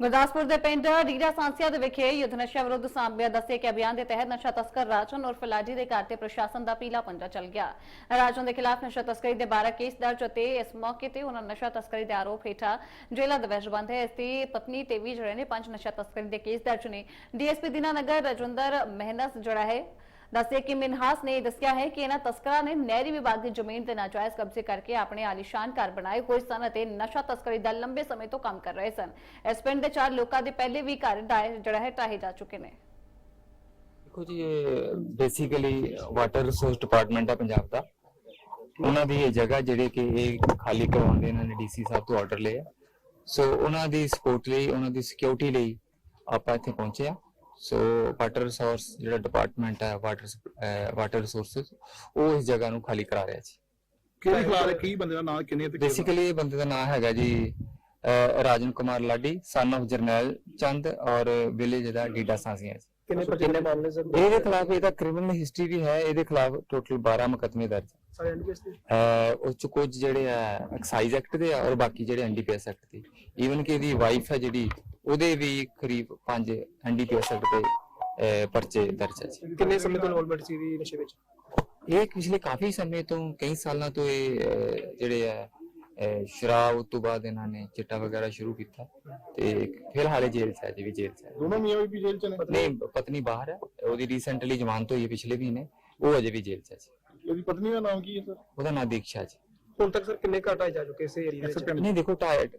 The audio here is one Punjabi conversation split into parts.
ਗੁਰਦਾਸਪੁਰ ਦੇ ਪਿੰਡ ਡੀਰਾ ਸਾਂਸੀਆ ਦੇ ਵਿਖੇ ਯੁੱਧ ਨਸ਼ਾ ਵਿਰੁੱਧ ਸਾਂਭਿਆ ਦੱਸੇ ਕਿ ਅਭਿਆਨ ਦੇ ਤਹਿਤ ਨਸ਼ਾ ਤਸਕਰ ਰਾਜਨ ਉਰਫ ਲਾਡੀ ਦੇ ਘਰ ਤੇ ਪ੍ਰਸ਼ਾਸਨ ਦਾ ਪੀਲਾ ਪੰਜਾ ਚੱਲ ਗਿਆ। ਰਾਜਨ ਦੇ ਖਿਲਾਫ ਨਸ਼ਾ ਤਸਕਰੀ ਦੇ 12 ਕੇਸ ਦਰਜ ਅਤੇ ਇਸ ਮੌਕੇ ਤੇ ਉਹਨਾਂ ਨਸ਼ਾ ਤਸਕਰੀ ਦੇ ਆਰੋਪ ਹੇਠਾਂ ਜੇਲ੍ਹਾਂ ਦੇ ਵਿੱਚ ਬੰਦ ਹੈ। ਇਸ ਦੀ ਪਤਨੀ ਤੇ ਵੀ ਜਿਹੜੇ ਨੇ ਪੰਜ ਨਸ਼ਾ ਤਸਕਰੀ ਦੇ ਕੇਸ ਦਰਜ ਨੇ। ਡੀਐਸਪੀ ਦੀਨਾਨਗਰ ਰਜਿੰਦਰ ਮਹਿਨਸ ਜਿਹੜਾ ਹੈ। ਦੱਸੇ ਕਿ ਮਿਨਹਾਸ ਨੇ ਦੱਸਿਆ ਹੈ ਕਿ ਇਹਨਾਂ ਤਸਕਰਾਂ ਨੇ ਨਹਿਰੀ ਵਿਭਾਗ ਦੀ ਜ਼ਮੀਨ ਤੇ ਨਾਜਾਇਜ਼ ਕਬਜ਼ੇ ਕਰਕੇ ਆਪਣੇ ਆਲੀਸ਼ਾਨ ਘਰ ਬਣਾਏ ਹੋਏ ਸਨ ਅਤੇ ਨਸ਼ਾ ਤਸਕਰੀ ਦਾ ਲੰਬੇ ਸਮੇਂ ਤੋਂ ਕੰਮ ਕਰ ਰਹੇ ਸਨ। ਇਸ ਪਿੰਡ ਦੇ ਚਾਰ ਲੋਕਾਂ ਦੇ ਪਹਿਲੇ ਵੀ ਘਰ ਜਿਹੜਾ ਹੈ ਢਾਹੇ ਜਾ ਚੁੱਕੇ ਨੇ। ਦੇਖੋ ਜੀ, ਇਹ ਬੇਸਿਕਲੀ ਵਾਟਰ ਰਿਸੋਰਸ ਡਿਪਾਰਟਮੈਂਟ ਹੈ ਪੰਜਾਬ ਦਾ। ਉਹਨਾਂ ਦੀ ਇਹ ਜਗ੍ਹਾ ਜਿਹੜੇ ਕਿ ਇਹ ਖਾਲੀ ਕਰਵਾਉਣ ਦੇ ਇਹਨਾਂ ਨੇ ਡੀਸੀ ਸਾਹਿਬ ਤੋਂ ਆਰਡਰ ਲਿਆ। ਸੋ ਉਹਨਾਂ ਦੀ ਸਪੋਰਟ ਲਈ, ਉਹਨਾਂ ਦੀ ਸਿਕਿਉਰਿਟੀ ਲਈ ਆਪਾਂ ਇੱਥੇ ਪਹੁੰਚੇ ਆ ਸੋ ਵਾਟਰ ਰਿਸੋਰਸ ਜਿਹੜਾ ਡਿਪਾਰਟਮੈਂਟ ਹੈ ਵਾਟਰ ਵਾਟਰ ਰਿਸੋਰਸਸ ਉਹ ਇਸ ਜਗ੍ਹਾ ਨੂੰ ਖਾਲੀ ਕਰਾ ਰਿਹਾ ਜੀ। ਕਿਹੜੇ ਖਿਲਾਫ ਕੀ ਬੰਦੇ ਦਾ ਨਾਮ ਕਿੰਨੇ ਤੇ ਬੇਸਿਕਲੀ ਇਹ ਬੰਦੇ ਦਾ ਨਾਮ ਹੈਗਾ ਜੀ ਰਾਜਨ ਕੁਮਾਰ ਲਾਡੀ ਸਨ of ਜਰਨੈਲ ਚੰਦ ਔਰ ਵਿਲੇਜ ਦਾ ਡੀਡਾ ਸਾਂਸੀਆਂ ਜੀ। ਕਿੰਨੇ ਕਿੰਨੇ ਮਾਮਲੇ ਸਰ? ਇਹਦੇ ਖਿਲਾਫ ਇਹਦਾ ਕ੍ਰਿਮੀਨਲ ਹਿਸਟਰੀ ਵੀ ਹੈ ਇਹਦੇ ਖਿਲਾਫ ਟੋਟਲ 12 ਮੁਕੱਦਮੇ ਦਰਜ। ਸਾਰੇ ਐਨਡੀਪੀਐਸ ਦੇ? ਉਹ ਚ ਕੁਝ ਜਿਹੜੇ ਆ ਐਕਸਾਈਜ਼ ਐਕਟ ਦੇ ਆ ਔਰ ਬਾਕੀ ਜਿਹੜੇ ਐਨਡੀਪੀਐਸ ਐਕਟ ਦੇ। ਈਵਨ ਕਿ ਇਹਦੀ ਵਾਈਫ ਹੈ ਜਿਹੜੀ ਉਹਦੇ ਵੀ ਕਰੀਬ 5 ਐਨਡੀਪੀਐਸ ਐਕਟ ਦੇ ਅਹ, ਪਰਚੇ ਦਰਜ ਹੈ ਜੀ। ਕਿੰਨੇ ਸਮੇਂ ਤੋਂ ਇਨਵੋਲਵਮੈਂਟ ਸੀ ਦੀ ਨਸ਼ੇ ਵਿੱਚ? ਇਹ ਪਿਛਲੇ ਕਾਫੀ ਸਮੇਂ ਤੋਂ ਕਈ ਸਾਲਾਂ ਤੋਂ ਇਹ ਜਿਹੜੇ ਆ ਸ਼ਰਾਬ ਤੋਂ ਬਾਅਦ ਇਹਨਾਂ ਨੇ ਚਿੱਟਾ ਵਗੈਰਾ ਸ਼ੁਰੂ ਕੀਤਾ ਤੇ ਫਿਲਹਾਲ ਇਹ ਜੇਲ੍ਹ 'ਚ ਹੈ ਜੀ ਵੀ ਜੇਲ੍ਹ 'ਚ ਹੈ। ਦੋਨੋਂ ਮੀਆਂ ਵੀ ਜੇਲ੍ਹ ਚ ਨੇ? ਨਹੀਂ ਪਤਨੀ ਬਾਹਰ ਹੈ। ਉਹਦੀ ਰੀਸੈਂਟਲੀ ਜ਼ਮਾਨਤ ਹੋਈ ਹੈ ਪਿਛਲੇ ਮਹੀਨੇ ਉਹ ਅਜੇ ਵੀ ਜੇਲ੍ਹ 'ਚ ਹੈ ਜੀ। ਉਹਦੀ ਪਤਨੀ ਦਾ ਨਾਮ ਕੀ ਹੈ ਸਰ? ਉਹਦਾ ਨਾਂ ਦੀਕਸ਼ਾ ਜੀ। ਹੁਣ ਤੱਕ ਸਰ ਕਿੰਨੇ ਘਾਟ ਆਏ ਜਾ ਚੁੱਕੇ ਇਸ ਏਰੀਆ ਵਿੱਚ? ਨਹੀਂ ਦੇਖੋ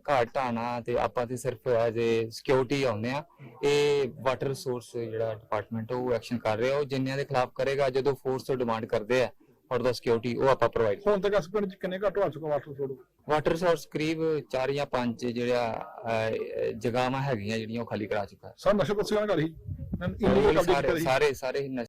ਘਾਟ ਢਾਣਾ ਤੇ ਆਪਾਂ ਤੇ ਸਿਰਫ ਐਜ਼ ਏ ਸਿਕਿਉਰਿਟੀ ਆਉਂਦੇ ਆ ਇਹ ਵਾਟਰ ਰਿਸੋਰਸ ਜਿਹੜਾ ਡਿਪਾਰਟਮੈਂਟ ਉਹ ਐਕਸ਼ਨ ਕਰ ਰਿਹਾ। ਉਹ ਜਿੰਨਿਆਂ ਦੇ ਖਿਲਾਫ ਕਰੇਗਾ ਜਦੋਂ ਫੋਰਸ ਤੋਂ ਡਿਮਾਂਡ ਕਰਦੇ ਆ ਫॉर ਦਾ ਸਿਕਿਉਰਿਟੀ ਉਹ ਆਪਾਂ ਪ੍ਰੋਵਾਈਡ ਹੁਣ ਤੱਕ ਇਸ ਪਿੰਡ ਚ ਕਿੰਨੇ ਘੱਟ ਹੋ ਚੁੱਕਾ ਵਾਟਰ ਛੋੜੋ ਵਾਟਰ ਰਿਸੋਰਸ ਕਰੀਬ 4 ਜਾਂ 5 ਜਿਹੜਾ ਅਹ, ਜਗ੍ਹਾਵਾਂ ਹੈਗੀਆਂ ਜਿਹੜੀਆਂ ਉਹ ਖਾਲੀ ਕਰਾ ਚੁੱਕਾ। ਸਰ ਨਸ਼ਾ ਤਸਕਰਾਂ ਕਰ ਹੀ। ਹੈ। ਸਾਰੇ ਸਾਰੇ ਸਾਰੇ